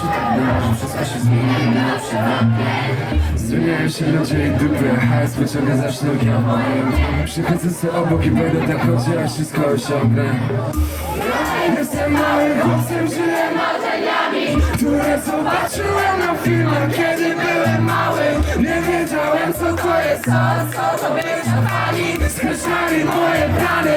życiu tak Wszystko się zmieniło na przynajmniej Zmieniają się ludzie i dupy Hajs wyciąga za sznurkiem Przychodzę sobie obok i będę tak chodził Aż wszystko osiągnę. Jestem małym chłopcem, żyłem marzeniami Które zobaczyłem na filmach, kiedy byłem mały Nie wiedziałem co to jest, co, co to być kochani Skreślali moje plany,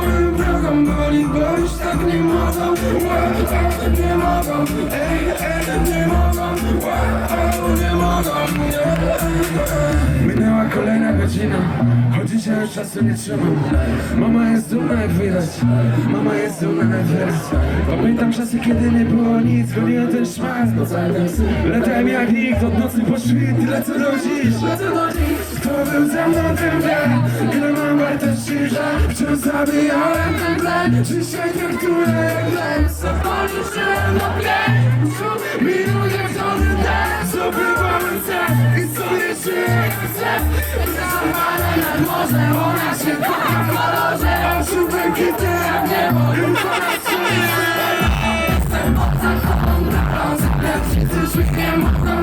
Wow, Nie mogą Ej, ej, nie mogą Wow, nie mogą yeah. Minęła kolejna godzina Chodzić ja już czasu nie trzymam. Mama jest dumna jak widać. Mama jest dumna jak widać. Pamiętam czasy kiedy nie było nic Goniłem ten szmat. Latałem jak nikt Od nocy po świt Tyle co do dziś Był ze mną wie Ile mam wartości, że Wciąż zabijałem ten plan Dzisiaj traktuję plan Co policzyłem na pięciu Minuję wzorny ten Co bywałem sen I sobie żyję jak chcę Zamalę nad morze Ona się kocha w kolorze. Oczu błękity jak niebo Tylko na sobie Jestem poza kontrolą Zabrać się coś mi nie mogą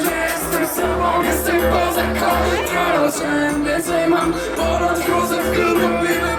że jestem poza kontrolą więcej mam Bo odwrócę w pogo